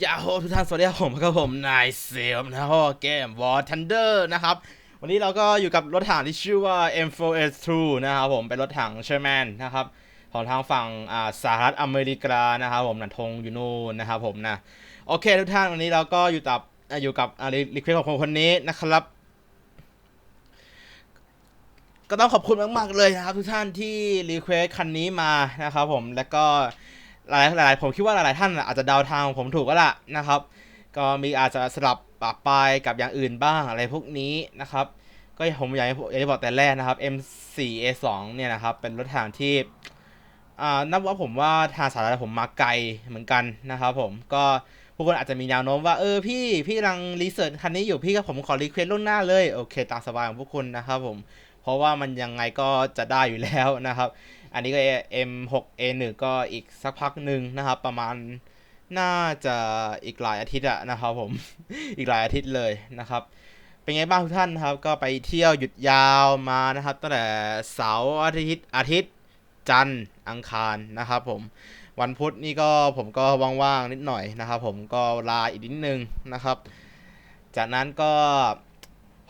ยาโฮทุกท่านสวัสดีครับผมครับผมนายเซลนะฮะเกม War Thunder นะครับ วันนี้เราก็อยู่กับรถถังที่ชื่อว่า M4S2 นะครับผมเป็นรถถังเชอร์แมนนะครับของทางฝั่งอ่าสหรัฐอเมริกานะครับผมนันธงอยู่นู่นนะครับผมนะโอเคทุกท่านวันนี้เราก็อยู่กับอ่าอยู่กับอ่ารีเควสของคนคนนี้นะครับก็ต้องขอบคุณมาก ๆ เลยนะครับ ทุกท่านที่รีเควสคันนี้มานะครับผมแล้วก็ หลายหลายผมคิดว่าหลายๆท่านอาจจะเดาทางของผมถูกก็ละนะครับ ก็มีอาจจะสลับปรับไปกับอย่างอื่นบ้างอะไรพวกนี้นะครับ ก็ผมอยากอยากจะบอกแต่แรกนะครับ M4A2 เนี่ยนะครับเป็นรถถังที่นับว่าผมว่าทางสาธารณะผมมาไกลเหมือนกันนะครับผมก็ผู้คนอาจจะมีแนวโน้มว่าเออพี่พี่กำลังรีเสิร์ชคันนี้อยู่พี่ก็ผมขอรีเควสล่วงหน้าเลยโอเคตามสบายของพวกคุณนะครับผมเพราะว่ามันยังไงก็จะได้อยู่แล้วนะครับ อันนี้ก็ M6A1 ก็อีกสักพักหนึ่งนะครับ ประมาณน่าจะอีกหลายอาทิตย์อะนะครับผม อีกหลายอาทิตย์เลยนะครับ เป็นไงบ้างทุกท่านครับ ก็ไปเที่ยวหยุดยาวมานะครับ ตั้งแต่เสาร์อาทิตย์อาทิตย์จันทร์อังคารนะครับผม วันพุธนี่ก็ผมก็ว่างๆนิดหน่อยนะครับ ผมก็ลาอีกนิดนึงนะครับ จากนั้นก็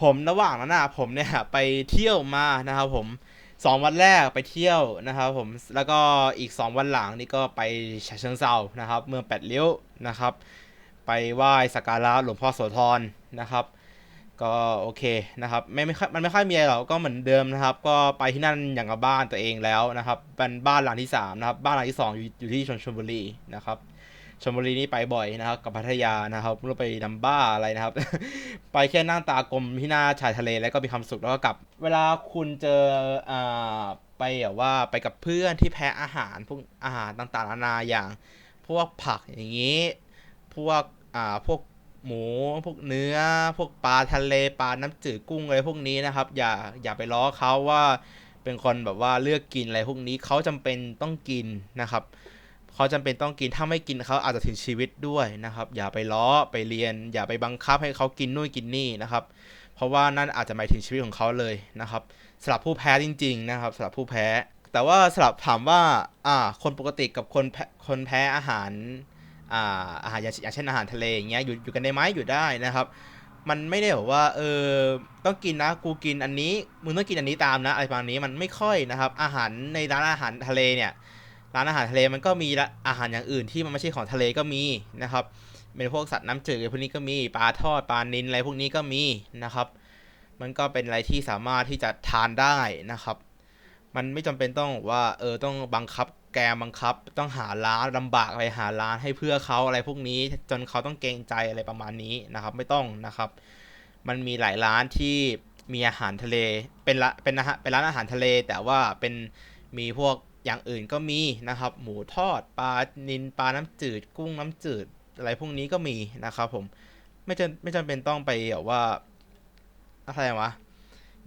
ผมระหว่างนั้นนะผมเนี่ยไปเที่ยวมานะครับผม สองวันแรกไปเที่ยวนะครับผมแล้วก็อีกสองวันหลังนี่ก็ไปฉะเชิงเซานะครับ เมืองแปดเลี้ยวนะครับ ไปไหว้สักการะหลวงพ่อโสธรนะครับก็โอเคนะครับไม่ไม่ค่อยมันไม่ค่อยมีอะไรหรอกก็เหมือนเดิมนะครับ ก็ไปที่นั่นอย่างกับบ้านตัวเองแล้วนะครับเป็นบ้านหลังที่สามนะครับบ้านหลังที่สองอยู่อยู่ที่ชลชลบุรีนะครับ ชลบุรีนี่ไปบ่อยนะครับ กับพัทยานะครับไม่รู้ไปดำบ้าอะไรนะครับ ไปแค่นั่งตากลมที่หน้าชายทะเลแล้วก็มีความสุขแล้วก็กลับ เวลาคุณเจออ่าไปแบบว่าไปกับเพื่อนที่แพ้อาหารพวกอาหารต่างๆนานาอย่าง พวกผักอย่างนี้ พวกอ่าพวกหมูพวกเนื้อ พวกปลาทะเลปลาน้ำจืดกุ้งอะไรพวกนี้นะครับ อย่าอย่าไปล้อเขาว่าเป็นคนแบบว่าเลือกกินอะไรพวกนี้เขาจำเป็นต้องกินนะครับ เขาจำเป็นต้องกินถ้าไม่กินเขาอาจจะถึงชีวิตด้วยนะครับ อย่าไปล้อไปเรียน อย่าไปบังคับให้เขากินนู่นกินนี่นะครับ เพราะว่านั่นอาจจะหมายถึงชีวิตของเขาเลยนะครับสำหรับผู้แพ้จริง ๆ นะครับสำหรับผู้แพ้ แต่ว่าสำหรับถามว่าอ่าคนปกติกับคนแพ้คนแพ้อาหารอ่าอาหารอย่างอย่างเช่นอาหารทะเลอย่างเงี้ยอยู่อยู่กันได้ไหมอยู่ได้นะครับ มันไม่ได้แบบว่าเออต้องกินนะกูกินอันนี้มึงต้องกินอันนี้ตามนะอะไรประมาณนี้มันไม่ค่อยนะครับ อาหารในร้านอาหารทะเลเนี่ย ร้านอาหารทะเลมันก็มีละอาหารอย่างอื่นที่มันไม่ใช่ของทะเลก็มีนะครับเป็นพวกสัตว์น้ำจืดพวกนี้ก็มีปลาทอดปลานิลอะไรพวกนี้ก็มีนะครับ มันก็เป็นอะไรที่สามารถที่จะทานได้นะครับ มันไม่จำเป็นต้องว่าเออต้องบังคับแกบังคับ ต้องหาร้านลำบากไปหาร้านให้เพื่อเขาอะไรพวกนี้ จนเขาต้องเกรงใจอะไรประมาณนี้นะครับ ไม่ต้องนะครับ มันมีหลายร้านที่มีอาหารทะเลเป็นละเป็นอาหารเป็นร้านอาหารทะเล แต่ว่าเป็นมีพวก อย่างอื่นก็มีนะครับ หมูทอดปลานินปลาน้ำจืด กุ้งน้ำจืด อะไรพวกนี้ก็มีนะครับผมไม่จำไม่จำเป็นต้องไปแบบว่าอะไรวะ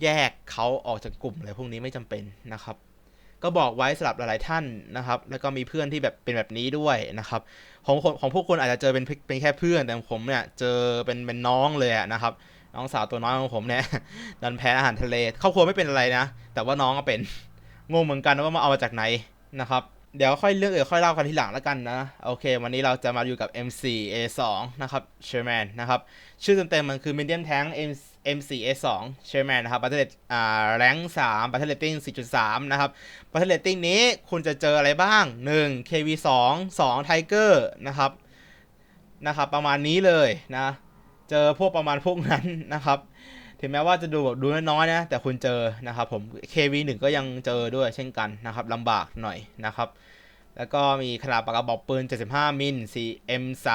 แยกเขาออกจากกลุ่มอะไรพวกนี้ไม่จำเป็นนะครับ ก็บอกไว้สำหรับหลาย ๆ ท่านนะครับ แล้วก็มีเพื่อนที่แบบเป็นแบบนี้ด้วยนะครับ ของของพวกคุณอาจจะเจอเป็นเป็นแค่เพื่อนแต่ผมเนี่ยเจอเป็นเป็นน้องเลยนะครับน้องสาวตัวน้อยของผมเนี่ยดันแพ้อาหารทะเลครอบครัวไม่เป็นอะไรนะ แต่ว่าน้องก็เป็น งงเหมือนกันว่ามาเอามาจากไหนนะครับ เดี๋ยวค่อยเลือกเออค่อยเล่ากันทีหลังแล้วกันนะ โอเค วันนี้เราจะมาอยู่กับ M4A2 นะครับ Sherman นะครับ ชื่อเต็มๆมันคือ Medium Tank M M4A2 Sherman นะครับ Battle Rate อ่า Rank 3 Battle Rating 4.3 นะครับ Battle Rating นี้คุณจะเจออะไรบ้าง 1 KV2 2 Tiger นะครับนะครับ ประมาณนี้เลยนะ เจอพวกประมาณพวกนั้นนะครับ ถึงแม้ว่าจะดูแบบดูน้อยๆนะ แต่คุณเจอนะครับผม KV1 ก็ยังเจอด้วยเช่นกันนะครับลำบากหน่อยนะครับ แล้วก็มีขนาดปากกระบอกปืน 75 มิล 4M3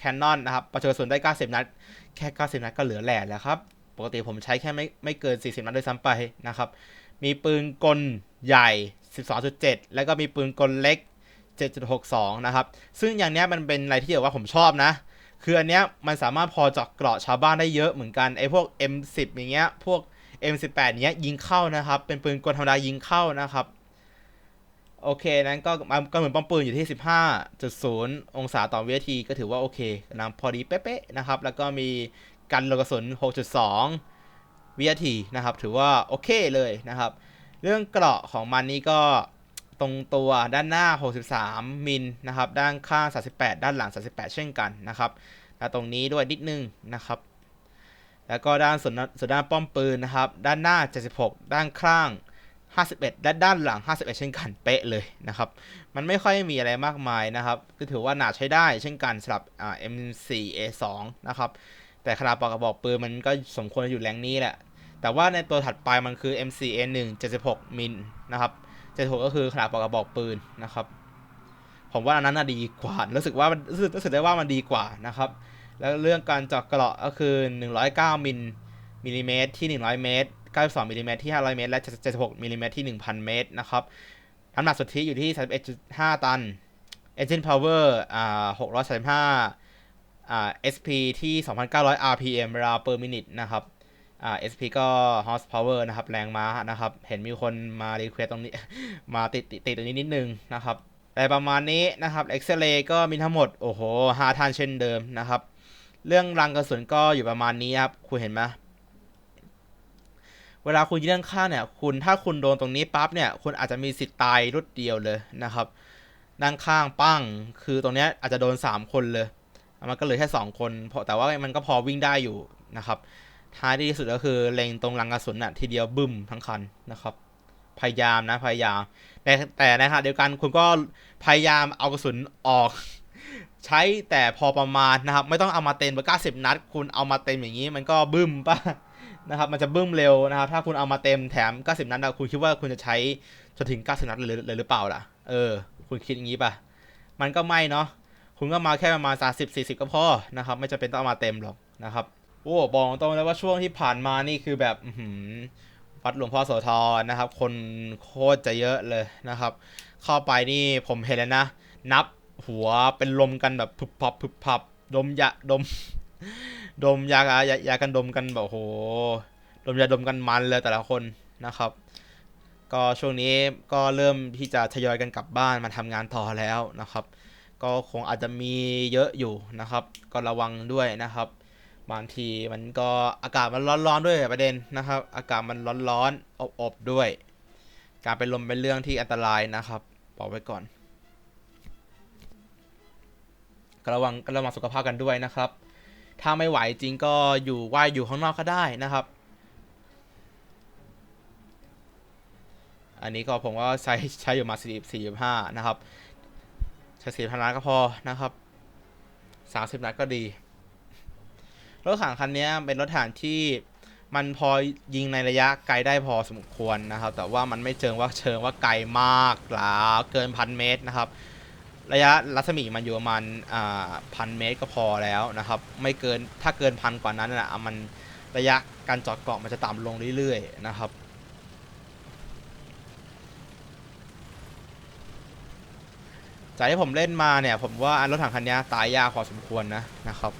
Canon นะครับประจุกระสุนได้ 90 นัด แค่ 90 นัดก็เหลือแหล่แล้วครับ ปกติผมใช้แค่ไม่ไม่เกิน 40 นัดด้วยซ้ำไปนะครับ มีปืนกลใหญ่ 12.7 แล้วก็มีปืนกลเล็ก7.62 นะครับ ซึ่งอย่างนี้มันเป็นอะไรที่แบบว่าผมชอบนะ คืออันเนี้ยมันสามารถพอเจาะเกราะชาวบ้านได้เยอะเหมือนกันไอ้พวก M10 อย่างเงี้ยพวก M18 เนี้ยยิงเข้านะครับ เป็นปืนกลธรรมดายิงเข้านะครับ โอเคนั้นก็มันก็เหมือนป้อมปืนอยู่ที่ 15.0 องศาต่อวินาทีก็ถือว่าโอเคนะพอดีเป๊ะๆนะครับ แล้วก็มีกันโลกระสุน 6.2 วินาทีนะครับ ถือว่าโอเคเลยนะครับ เรื่องเกราะของมันนี่ก็ ตรงตัวด้านหน้า 63 มิลนะครับ ด้านข้าง 38 ด้านหลัง 38 เช่นกันนะครับและตรงนี้ด้วยนิดนึงนะครับ แล้วก็ด้านส่วนส่วนด้านป้อมปืนนะครับ ด้านหน้า 76 ด้านข้าง 51 และด้านหลัง 51 เช่นกัน เป๊ะเลยนะครับ มันไม่ค่อยมีอะไรมากมายนะครับ ก็ถือว่าหนาใช้ได้เช่นกันสำหรับอ่า M4A2 นะครับ แต่ขนาดปากกระบอกปืนมันก็สมควรอยู่แรงนี้แหละ แต่ว่าในตัวถัดไปมันคือ M4A1 76มิลนะครับ 76ก็คือขนาดปากกระบอกปืนนะครับ ผมว่าอันนั้นดีกว่า รู้สึกว่ามันรู้สึกรู้สึกได้ว่ามันดีกว่านะครับ แล้วเรื่องการเจาะกระก็คือ 109มิลมิลลิเมตรที่ 100 เมตร 92มิลลิเมตรที่ 500 เมตร และ 76มิลลิเมตรที่ 1,000 เมตรนะครับ น้ำหนักสุทธิอยู่ที่ 31.5 ตัน Engine Power อ่า635อ่า SP ที่ 2,900 RPM เวลา per minute นะครับ อ่า SP ก็ horsepower นะครับ แรงม้านะครับ เห็นมีคนมา request ตรงนี้ มาติดติดติดตรงนี้นิดนึงนะครับอะไรประมาณนี้นะครับ X-ray ก็มีทั้งหมด โอ้โห5ท่านเช่นเดิมนะครับ เรื่องรังกระสุนก็อยู่ประมาณนี้ครับ คุณเห็นไหมเวลาคุณยิงด้านข้างเนี่ย คุณถ้าคุณโดนตรงนี้ปั๊บเนี่ย คุณอาจจะมีสิทธิ์ตายรวดเดียวเลยนะครับ ด้านข้างปั้ง คือตรงนี้อาจจะโดน 3 คนเลย มันก็เหลือแค่ 2 คน เพราะแต่ว่ามันก็พอวิ่งได้อยู่นะครับ ท้ายที่สุดก็คือเล็งตรงรังกระสุนน่ะทีเดียวบึ้มทั้งคันนะครับ พยายามนะพยายาม แต่แต่ในขณะเดียวกันคุณก็พยายามเอากระสุนออก ใช้แต่พอประมาณนะครับ ไม่ต้องเอามาเต็มเบอร์เก้าสิบนัด คุณเอามาเต็มอย่างนี้ มันก็บึ้มป่ะนะครับ มันจะบึ้มเร็วนะครับ ถ้าคุณเอามาเต็มแถม90นัดอะคุณคิดว่าคุณจะใช้จนถึง90นัดเลยหรือเปล่าล่ะ เออ คุณคิดอย่างนี้ป่ะมันก็ไม่เนาะคุณก็มาแค่ประมาณ30 40ก็พอนะครับ ไม่จำเป็นต้องเอามาเต็มหรอกนะครับ โอ้บอกตรงเลยว่าช่วงที่ผ่านมานี่คือแบบวัดหลวงพ่อโสธรนะครับ คนโคตรจะเยอะเลยนะครับ เข้าไปนี่ผมเห็นแล้วนะ นับหัวเป็นลมกันแบบผึบพับผึบพับดมยาดม ดมยายายากันดมกันแบบโหดมยาดมกันมันเลยแต่ละคนนะครับ ก็ช่วงนี้ก็เริ่มที่จะทยอยกันกลับบ้านมาทำงานต่อแล้วนะครับ ก็คงอาจจะมีเยอะอยู่นะครับ ก็ระวังด้วยนะครับ บางทีมันก็อากาศมันร้อนๆด้วยประเด็นนะครับ อากาศมันร้อนๆอบๆด้วย การเป็นลมเป็นเรื่องที่อันตรายนะครับบอกไว้ก่อนระวังก็ระวังสุขภาพกันด้วยนะครับ ถ้าไม่ไหวจริงก็อยู่ว่ายอยู่ข้างนอกก็ได้นะครับ อันนี้ก็ผมก็ใช้ใช้อยู่มา40 45นะครับใช้40นัดก็พอนะครับ30นัดก็ดี รถถังคันนี้เป็นรถถังที่มันพอยิงในระยะไกลได้พอสมควรนะครับ แต่ว่ามันไม่เชิงว่าเชิงว่าไกลมากหลาเกินพันเมตรนะครับ ระยะรัศมีมันอยู่ประมาณพันเมตรก็พอแล้วนะครับ ไม่เกินถ้าเกินพันกว่านั้นนะมันระยะการจอดเกาะมันจะต่ำลงเรื่อยๆนะครับจากที่ผมเล่นมาเนี่ย ผมว่ารถถังคันนี้ตายยากพอสมควรนะนะครับ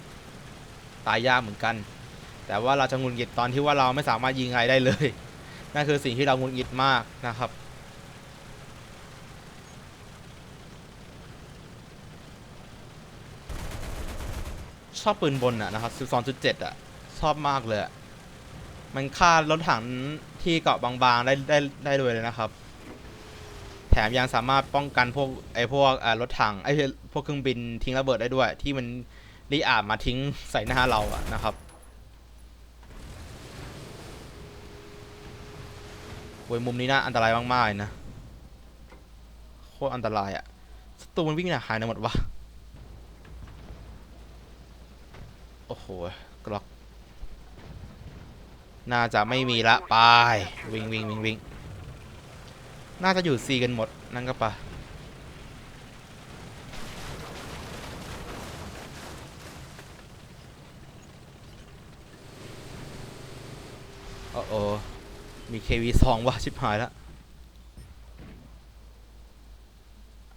ตายยากเหมือนกัน แต่ว่าเราจะงุนงิดตอนที่ว่าเราไม่สามารถยิงอะไรได้เลย นั่นคือสิ่งที่เรางุนงิดมากนะครับชอบปืนบนอะนะครับ 12.7 อะชอบมากเลย มันฆ่ารถถังที่เกาะบางๆ ได้ได้ได้ด้วยเลยนะครับ แถมยังสามารถป้องกันพวกไอ้พวกรถถังไอ้พวกเครื่องบินทิ้งระเบิดได้ด้วย ที่มัน รีอาบมาทิ้งใส่หน้าเราอะนะครับโอ้ยมุมนี้น่าอันตรายมากๆเลยนะโคตรอันตรายอะศัตรูมันวิ่งหนาหายไปหมดวะโอ้โหกล็อก น่าจะไม่มีละไปวิ่งวิ่งวิ่งวิ่งน่าจะอยู่ซีกันหมดนั่นก็ปะ โอ้โอมี KV2 ว่ะชิบหายแล้ว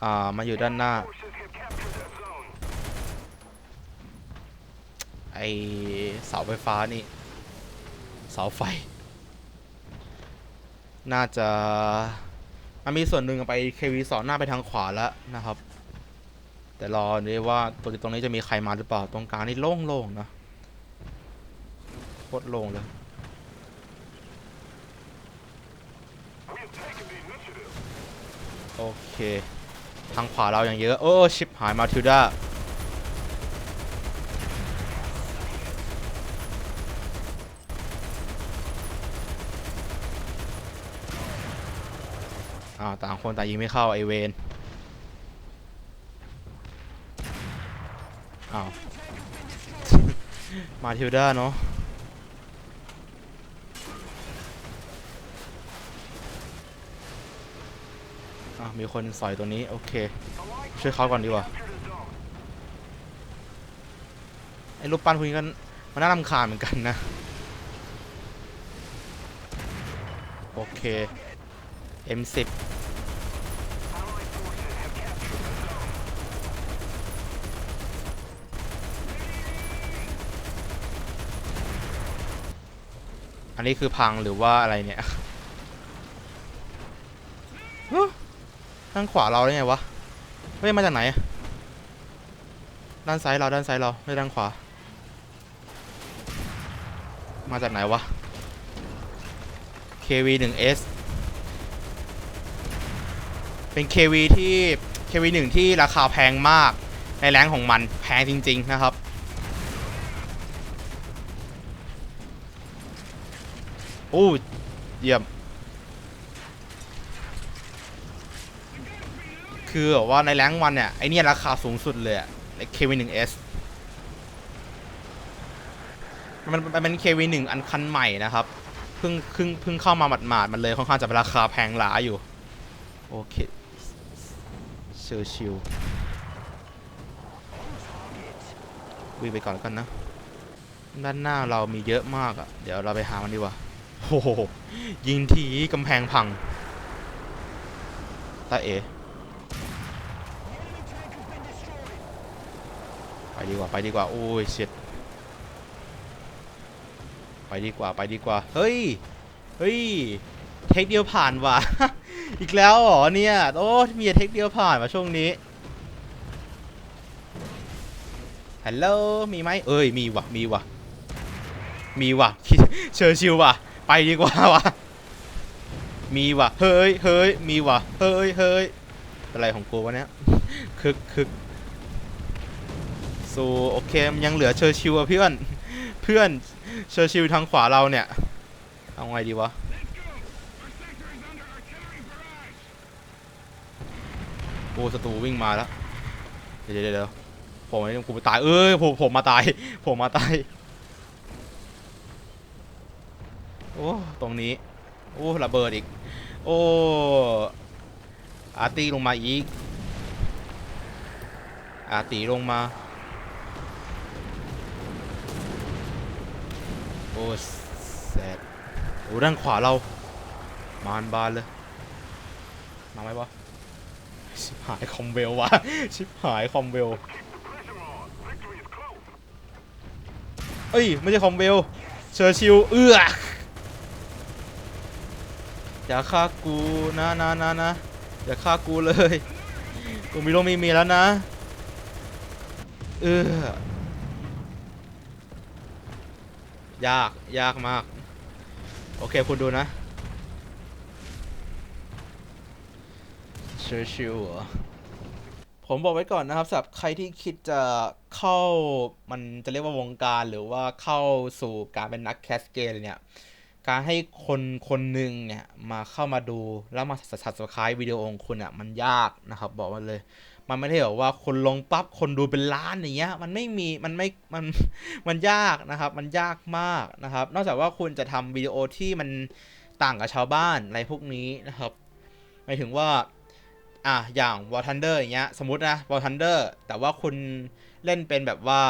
อ่า มาอยู่ด้านหน้า ไอเสาไฟฟ้านี่ เสาไฟ น่าจะมันมีส่วนหนึ่งไป KV2 หน้าไปทางขวาแล้วนะครับ แต่รอดูว่าตัวตรงนี้จะมีใครมาหรือเปล่า ตรงกลางนี่โล่งๆนะโคตรโล่งเลย โอเค ทางขวาเราอย่างเยอะ โอ้ ชิปหายมาทิวด้าอ้าวต่างคนต่างยิงไม่เข้าไอเวนอ้าว มาทิวด้าเนาะ มีคนสอยตัวนี้ โอเค ช่วยเขาก่อนดีกว่า ไอ้รูปปั้นพวกนี้ก็มันน่ารำคาญเหมือนกันนะ โอเค M10 อันนี้คือพังหรือว่าอะไรเนี่ย ฮะ ทางขวาเราได้ไงวะเฮ้ยมาจากไหน ด้านซ้ายเราด้านซ้ายเราไม่ด้านขวา มาจากไหนวะ KV 1 S เป็น KV ที่ KV 1ที่ราคาแพงมากในแรงของมันแพงจริง ๆ นะครับโอ้เยี่ยม คือแบบว่าในแรงวันเนี่ย ไอเนี่ยราคาสูงสุดเลยอะ KV1S มันมันเป็น KV1 อันคันใหม่นะครับ เพิ่งเพิ่งเพิ่งเข้ามาหมาดๆมันเลยค่อนข้างจะเป็นราคาแพงหลาอยู่ โอเคเชอร์ชิลวิ่งไปก่อนกันนะ ด้านหน้าเรามีเยอะมากอะเดี๋ยวเราไปหามันดีกว่าโอ้โหยิงทีกำแพงพังตาเอ๋ ไป ดีกว่าไปดีกว่าโอ้ยเช็ดไปดีกว่าไปดีกว่าเฮ้ยเฮ้ยเทคเดียวผ่านว่ะอีกแล้วเหรอเนี่ยโอ้มีเทคเดียวผ่านมาช่วงนี้ฮัลโหลมีไหมเอ้ยมีว่ะมีว่ะมีว่ะเชอร์ชิวว่ะไปดีกว่าว่ะมีว่ะเฮ้ยเฮ้ยมีว่ะเฮ้ยเฮ้ยอะไรของกูวะเนี่ยคึกคึก สูโอเคมันยังเหลือเชอร์ชิวอะเพื่อน เพื่อนเชอร์ชิวทางขวาเราเนี่ยเอาไงดีวะโอ้ศัตรูวิ่งมาแล้ว เดี๋ยวเดี๋ยวเดี๋ยวผมไม่ต้องกูไปตาย เอ้ยผมผมมาตาย ผมมาตาย โอ้ ตรงนี้ โอ้ระเบิดอีก โอ้ อาร์ตีลงมาอีก อาร์ตีลงมา โอ้ แสบโอ้ด้านขวาเรา มานบานเลย มาไหมวะ ชิบหายคอมเวลวะ ชิบหายคอมเวลเอ้ย ไม่ใช่คอมเวลเชอร์ชิลเอื้ออย่าฆ่ากูนะนะนะนะอย่าฆ่ากูเลย กูมีโรคไม่มีแล้วนะ เออ ยาก ยากมาก โอเคคุณดูนะเชอร์ชิลเหรอผมบอกไว้ก่อนนะครับสำหรับใครที่คิดจะเข้ามันจะเรียกว่าวงการหรือว่าเข้าสู่การเป็นนักแคสเกมเนี่ย การให้คนคนหนึ่งเนี่ย มาเข้ามาดูแล้วมาสับสครายวิดีโอของคุณอะมันยากนะครับ บอกมาเลย มันไม่ได้แบบว่าคนลงปั๊บคนดูเป็นล้านอย่างเงี้ยมันไม่มีมันไม่มันมันยากนะครับ มันยากมากนะครับ นอกจากว่าคุณจะทำวิดีโอที่มันต่างกับชาวบ้านอะไรพวกนี้นะครับหมายถึงว่าอะอย่าง War Thunder อย่างเงี้ยสมมตินะ War Thunder แต่ว่าคุณเล่นเป็นแบบว่า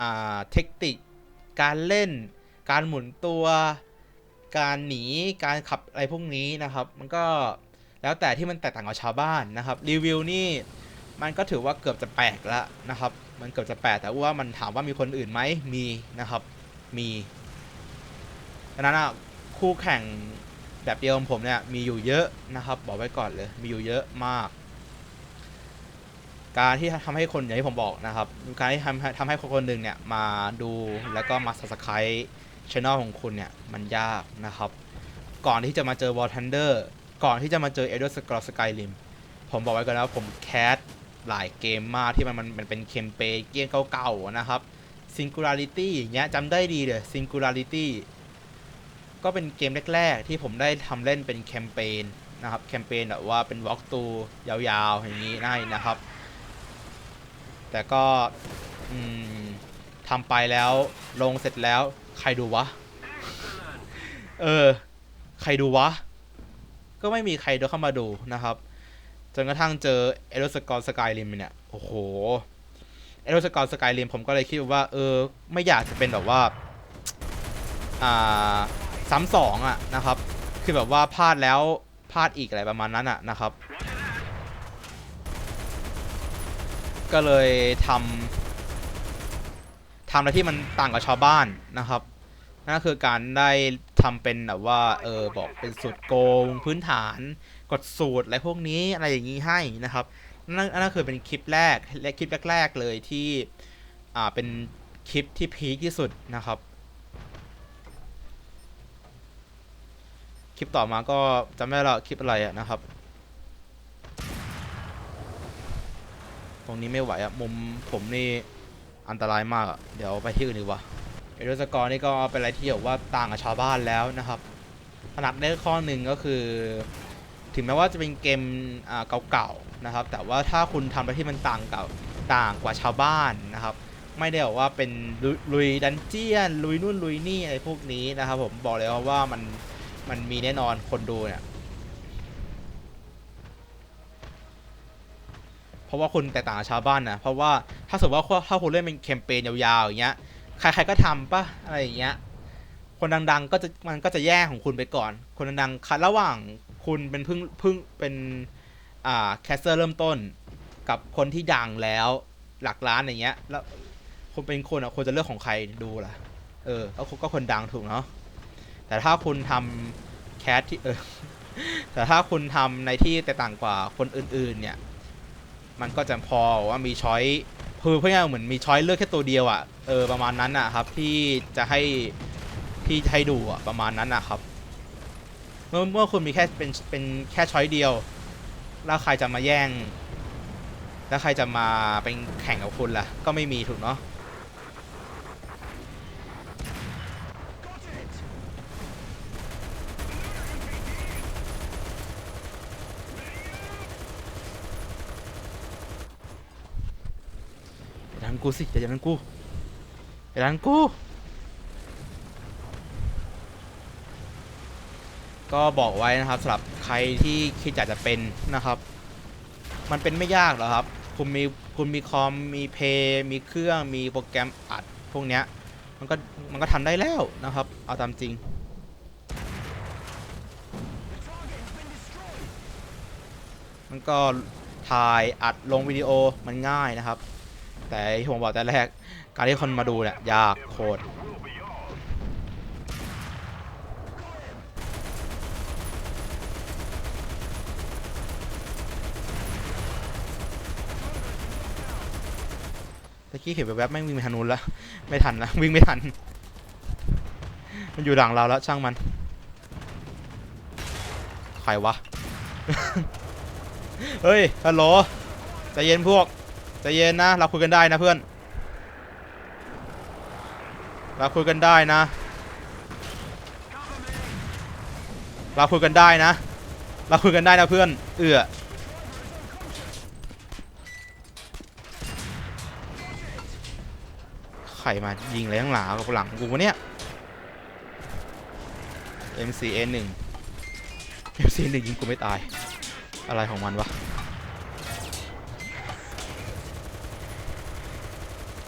อ่าเทคนิคการเล่น การหมุนตัว การหนีการขับอะไรพวกนี้นะครับ มันก็แล้วแต่ที่มันแตกต่างกับชาวบ้านนะครับรีวิวนี่ มันก็ถือว่าเกือบจะแปลกแล้วนะครับ มันเกือบจะแปลกแต่ว่ามันถามว่ามีคนอื่นไหมมีนะครับ มีดังนั้นอะคู่แข่งแบบเดียวของผมเนี่ยมีอยู่เยอะนะครับ บอกไว้ก่อนเลย มีอยู่เยอะมาก การที่ทำให้คนอย่างที่ผมบอกนะครับการที่ทำทำให้คนคนหนึ่งเนี่ยมาดูแล้วก็มา subscribe channel ของคุณเนี่ยมันยากนะครับ ก่อนที่จะมาเจอ War Thunder ก่อนที่จะมาเจอ Elder Scrolls Skyrim ผมบอกไว้ก่อนนะว่าผมแคส หลายเกมมากที่มันมันมันเป็นเคมเปญเกมเก่าๆนะครับ Singularity อย่างเงี้ยจำได้ดีเลย Singularity ก็เป็นเกมแรก ๆ ที่ผมได้ทำเล่นเป็นแคมเปญนะครับ แคมเปญแบบว่าเป็นวอล์กตูยาวๆ อย่างนี้ได้นะครับ แต่ก็ทำไปแล้วลงเสร็จแล้ว ใครดูวะ เออ ใครดูวะ ก็ไม่มีใครเดินเข้ามาดูนะครับ จนกระทั่งเจอเอโรสกอร์สกายริมเนี่ย โอ้โห เอโรสกอร์สกายริมผมก็เลยคิดว่า เออ ไม่อยากจะเป็นแบบว่า อ่าซ้ำสองอะนะครับ คือแบบว่าพลาดแล้วพลาดอีกอะไรประมาณนั้นอะนะครับ ก็เลยทำทำอะไรที่มันต่างกับชาวบ้านนะครับ นั่นคือการได้ ทำเป็นแบบว่าเออบอกเป็นสูตรโกงพื้นฐาน กดสูตรอะไรพวกนี้อะไรอย่างนี้ให้นะครับนั่นนั่นคือเป็นคลิปแรกและคลิปแรก ๆ เลยที่อ่าเป็นคลิปที่พีคที่สุดนะครับ คลิปต่อมาก็จำไม่ได้ละคลิปอะไรอะนะครับ ตรงนี้ไม่ไหวอะมุมผมนี่อันตรายมากอะเดี๋ยวไปที่อื่นดีกว่า เอโดสกอร์นี่ก็เป็นอะไรที่แบบว่าต่างกับชาวบ้านแล้วนะครับขนาดได้ข้อหนึ่งก็คือ ถึงแม้ว่าจะเป็นเกมอ่าเก่าๆนะครับ แต่ว่าถ้าคุณทำอะไรที่มันต่างกับต่างกว่าชาวบ้านนะครับ ไม่ได้บอกว่าเป็นลุยดันเจียน ลุยนู่นลุยนี่อะไรพวกนี้นะครับ ผมบอกเลยว่ามันมันมีแน่นอนคนดูเนี่ยเพราะว่าคุณแตกต่างชาวบ้านนะเพราะว่าถ้าสมมติว่าถ้าคุณเล่นเป็นแคมเปญยาวๆอย่างเงี้ย ใครๆก็ทำปะอะไรอย่างเงี้ย คนดัง ๆ ก็จะมันก็จะแย่ของคุณไปก่อน คนดังๆคัดระหว่างคุณเป็นเพึ่งเพึ่งเป็นอ่าแคสเซอร์เริ่มต้น กับคนที่ดังแล้วหลักล้านอย่างเงี้ย แล้วคุณเป็นคนอะควรจะเลือกของใครดูล่ะ เออก็ก็คนดังถูกเนาะแต่ถ้าคุณทำแคสที่เออแต่ถ้าคุณทำในที่แตกต่างกว่าคนอื่น ๆ เนี่ย มันก็จะพอว่ามีช้อย คือเพื่อนเหมือนมีช้อยเลือกแค่ตัวเดียวอะ่ะเออประมาณนั้นอะครับ ที่จะให้ที่ให้ดูอะประมาณนั้นอะครับ เมื่อเมื่อคุณมีแค่เป็นเป็นแค่ช้อยเดียว แล้วใครจะมาแย่ง แล้วใครจะมาเป็นแข่งกับคุณล่ะ ก็ไม่มีถูกเนาะ กูสิอย่าดันกูอย่าดันกู ก็บอกไว้นะครับสำหรับใครที่คิดอยากจะเป็นนะครับ มันเป็นไม่ยากหรอกครับ คุณมีคุณมีคอมมีเพย์มีเครื่องมีโปรแกรมอัดพวกเนี้ยมันก็มันก็ทำได้แล้วนะครับ เอาตามจริงมันก็ถ่ายอัดลงวิดีโอมันง่ายนะครับ แต่ที่ผมบอกแต่แรก การที่คนมาดูเนี่ยยากโคตรตะกี้เห็นแวบๆแม่งวิ่งไปทางนู้นแล้วไม่ทันนะวิ่งไม่ทัน มันอยู่หลังเราแล้วช่างมัน ใครวะ เฮ้ยฮัลโหลใจเย็นพวก ใจเย็นนะ เราคุยกันได้นะเพื่อน เราคุยกันได้นะ เราคุยกันได้นะ เราคุยกันได้นะเพื่อน เอื้อใครมายิงอะไรข้างหลังกับหลังกูวะเนี่ย MCN 1 MCN 1ยิงกูไม่ตาย อะไรของมันวะ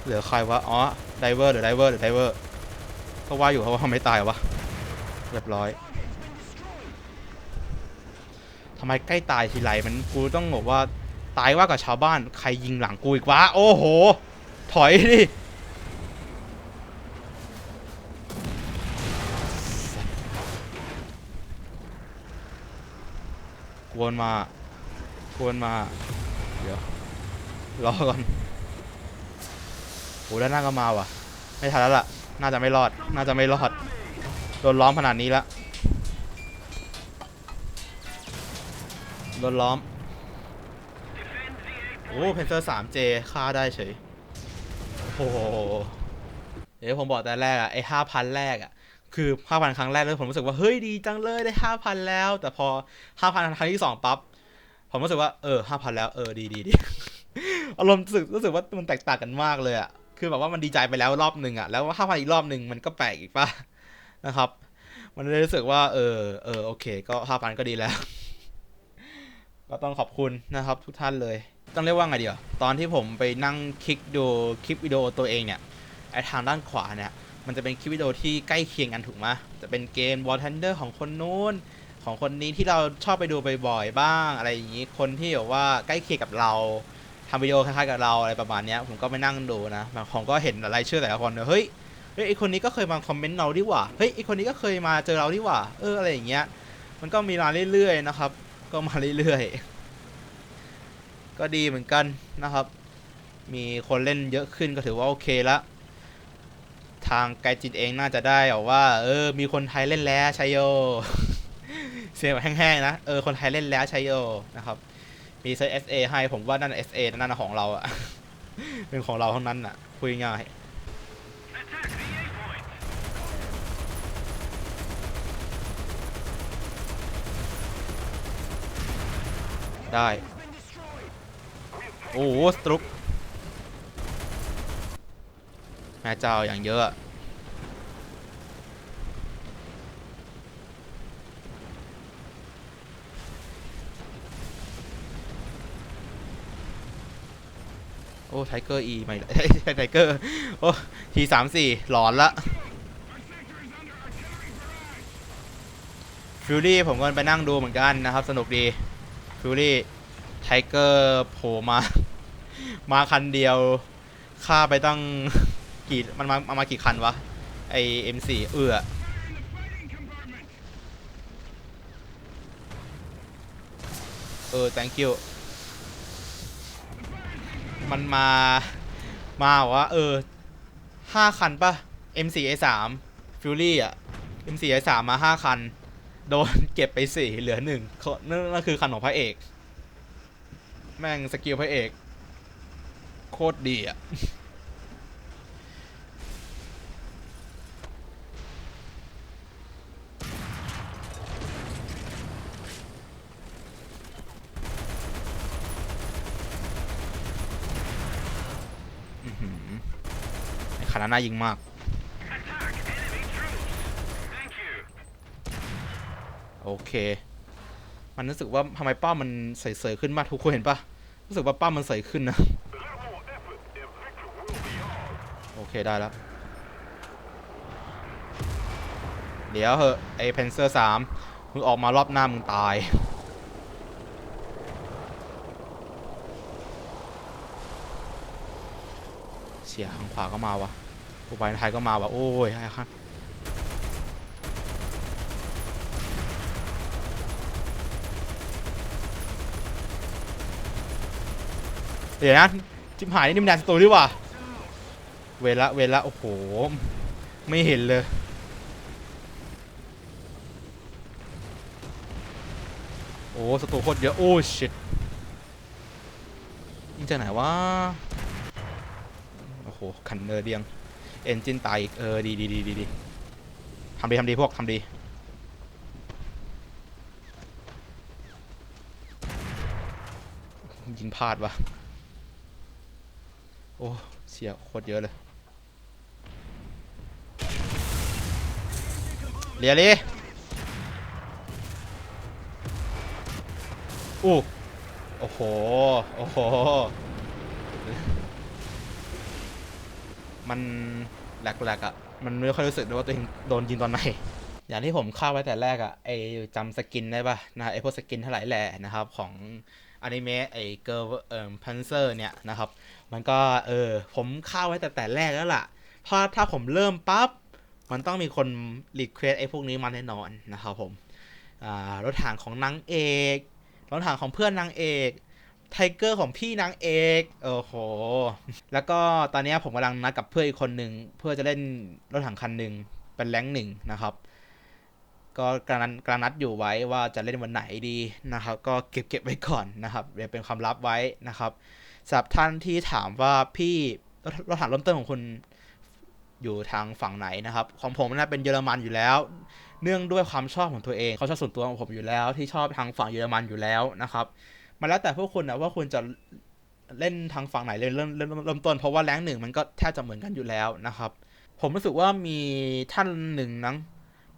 เหลือใครวะ อ๋อ ไดเวอร์หรือไดเวอร์หรือไดเวอร์ก็ว่าอยู่เขาว่าไม่ตายวะ เรียบร้อย ทำไมใกล้ตายทีไรมันกูต้องบอกว่าตายว่ากับชาวบ้านใครยิงหลังกูอีกวะ โอ้โห ถอยดิกวนมากวนมา เดี๋ยว รอก่อน โหด้านหน้าก็มาว่ะ ไม่ทันแล้วล่ะ น่าจะไม่รอด น่าจะไม่รอด โดนล้อมขนาดนี้แล้วโดนล้อม โอ้เพนเซอร์ 3J ค่าได้เฉย โอ้โห เดี๋ยวผมบอกแต่แรกอะไอ้ห้าพันแรกอะคือห้าพันครั้งแรกแล้วผมรู้สึกว่า เฮ้ยดีจังเลยได้ห้าพันแล้ว แต่พอห้าพันครั้งที่สองปั๊บ ผมรู้สึกว่าเออห้าพันแล้วเออดีดีดีอารมณ์รู้สึกรู้สึกว่ามันแตกต่างกันมากเลยอะ คือแบบว่ามันดีใจไปแล้วรอบหนึ่งอะแล้วห้าพันอีกรอบหนึ่งมันก็แปลกอีกป่ะนะครับ มันเลยรู้สึกว่า เออเออโอเค ก็ห้าพันก็ดีแล้ว ก็ต้องขอบคุณนะครับ ทุกท่านเลย ต้องเรียกว่าไงเดีอะตอนที่ผมไปนั่งคลิกดูคลิปวิดีโอตัวเองเนี่ยไอทางด้านขวาเนี่ย มันจะเป็นคลิปวิดีโอที่ใกล้เคียงกันถูกไหมจะเป็นเกม War Thunder ของคนนู้นของคนนี้ที่เราชอบไปดูบ่อยๆบ้างอะไรอย่างนี้คนที่แบบว่าใกล้เคียงกับเรา ทำวิดีโอคล้ายๆกับเราอะไรประมาณนี้ผมก็ไปนั่งดูนะบางผมก็เห็นรายชื่อแต่ละคนเฮ้ยเฮ้ยไอคนนี้ก็เคยมาคอมเมนต์เราดิว่าเฮ้ยไอคนนี้ก็เคยมาเจอเราดิว่าเอออะไรอย่างเงี้ย มันก็มีมาเรื่อยๆนะครับ ก็มาเรื่อยๆ ก็ดีเหมือนกันนะครับ มีคนเล่นเยอะขึ้นก็ถือว่าโอเคละ ทางไกจินเองน่าจะได้บอกว่า เออ มีคนไทยเล่นแล้วชัยโย เสียงแบบแห้งๆนะ เออ คนไทยเล่นแล้วชัยโยนะครับ มีเซอร์ SA ให้ผมว่านั่น SA นั่นของเราอะเป็นของเราทั้งนั้นอะพูดง่ายได้ โอ้สตรุกแม่เจ้าอย่างเยอะ อะโอ้ไทเกอร์อีไม่ไทเกอร์โอ้ทีสามสี่หลอนละฟิวรี่ผมก็ไปนั่งดูเหมือนกันนะครับ สนุกดีฟิวรี่ไทเกอร์โผล่มา มาคันเดียวฆ่าไปตั้งกี่มันมามามากี่คันวะ ไอเอ็มสี่เอือเออ thank you มันมา มาว่าเออห้าคันปะ M4 A3 Fury อะ M4 A3 มาห้าคัน โดนเก็บไปสี่เหลือหนึ่งนั่นนั่นคือคันของพระเอก แม่งสกิลพระเอก โคตรดีอะ อื้อหือ ไอ้คันนั้นน่ายิงมาก โอเค มันรู้สึกว่าทำไมป้ามันใสๆขึ้นมากทุกคนเห็นปะรู้สึกว่าป้ามันใสขึ้นนะ โอเคได้แล้ว เดี๋ยวเหอะไอเพนเซอร์สามมึงออกมารอบหน้ามึงตายเสียทางขวาก็มาวะ ผู้ไปไทยก็มาวะโอ้ยไอ้ครับเดี๋ยวนะจิมหายนี่มันแดนสตูดิว่ะเวละเวละโอ้โห ไม่เห็นเลยโอ้สตูโคตรเยอะ โอ้ชิตยิงจากไหนวะ โอ้โห ขันเนอเดียง เอนจินตายอีก เออ ดีดีดีดีดีทำดีทำดีพวกทำดี ยิงพลาดวะโอ้ เสียโคตรเยอะเลยเลียลีอู้โอ้โห โอ้โห มันแหลกๆอะ่ะ มันไม่ค่อยรู้สึกด้วยว่าตัวเองโดนยิงตอนไหน อย่างที่ผมคาดไว้แต่แรกอะ่ะไอจำสกินได้ปะนะไอพวกสกินเท่าไหร่แหละนะครับของอนิเมะไอเกิร์ลเอ่อพันเซอร์เนี่ยนะครับ มันก็เออผมคาดไว้แต่แต่แรกแล้วล่ะเพราะถ้าผมเริ่มปั๊บมันต้องมีคนรีเควสไอพวกนี้มาแน่นอนนะครับผมรถถังของนางเอกรถถังของเพื่อนนางเอก ไทเกอร์ของพี่นางเอกโอ้โห แล้วก็ตอนนี้ผมกำลังนัดกับเพื่อนอีกคนหนึ่งเพื่อจะเล่นรถถังคันหนึ่งเป็นแรงหนึ่งนะครับ ก็กำลังกำลังนัดอยู่ไว้ว่าจะเล่นวันไหนดีนะครับ ก็เก็บเก็บไว้ก่อนนะครับเดี๋ยวเป็นความลับไว้นะครับสำหรับท่านที่ถามว่าพี่รถถังเริ่มต้นของคุณอยู่ทางฝั่งไหนนะครับ ของผมน่าเป็นเยอรมันอยู่แล้ว เนื่องด้วยความชอบของตัวเองเขาชอบส่วนตัวของผมอยู่แล้ว ที่ชอบทางฝั่งเยอรมันอยู่แล้วนะครับ มันแล้วแต่พวกคุณนะว่าคุณจะเล่นทางฝั่งไหนเลยเริ่มเริ่มเริ่มต้นเพราะว่าแรงหนึ่งมันก็แทบจะเหมือนกันอยู่แล้วนะครับ ผมรู้สึกว่ามีท่านหนึ่งนั้ง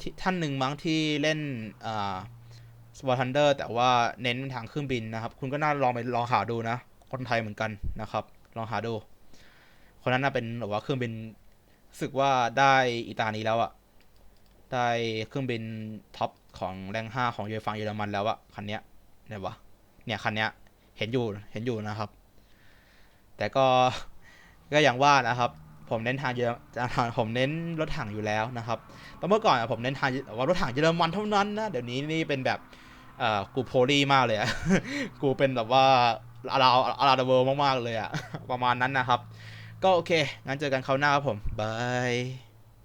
ที่ท่านหนึ่งมั้งที่เล่นอ่าสวอทันเดอร์แต่ว่าเน้นทางเครื่องบินนะครับ คุณก็น่าลองไปลองหาดูนะ คนไทยเหมือนกันนะครับ ลองหาดู คนนั้นน่าเป็นแบบว่าเครื่องบินรู้สึกว่าได้อิตาลีแล้วอะได้เครื่องบินท็อปของแรงห้าของเยอรฟังเยอรมันแล้วอะคันเนี้ยเนี่ยวะ เนี่ยคันเนี้ยเห็นอยู่เห็นอยู่นะครับ แต่ก็ก็อย่างว่านะครับ ผมเน้นทางเยอรทางผมเน้นรถถังอยู่แล้วนะครับแต่เมื่อก่อนผมเน้นทางว่ารถถังเยอรมันเท่านั้นนะเดี๋ยวนี้นี่เป็นแบบเอ่อกูโพลีมากเลยอะกูเป็นแบบว่าอาราอาราเดเวิร์มากๆเลยอะประมาณนั้นนะครับ ก็โอเค งั้นเจอกันคราวหน้าครับผมบาย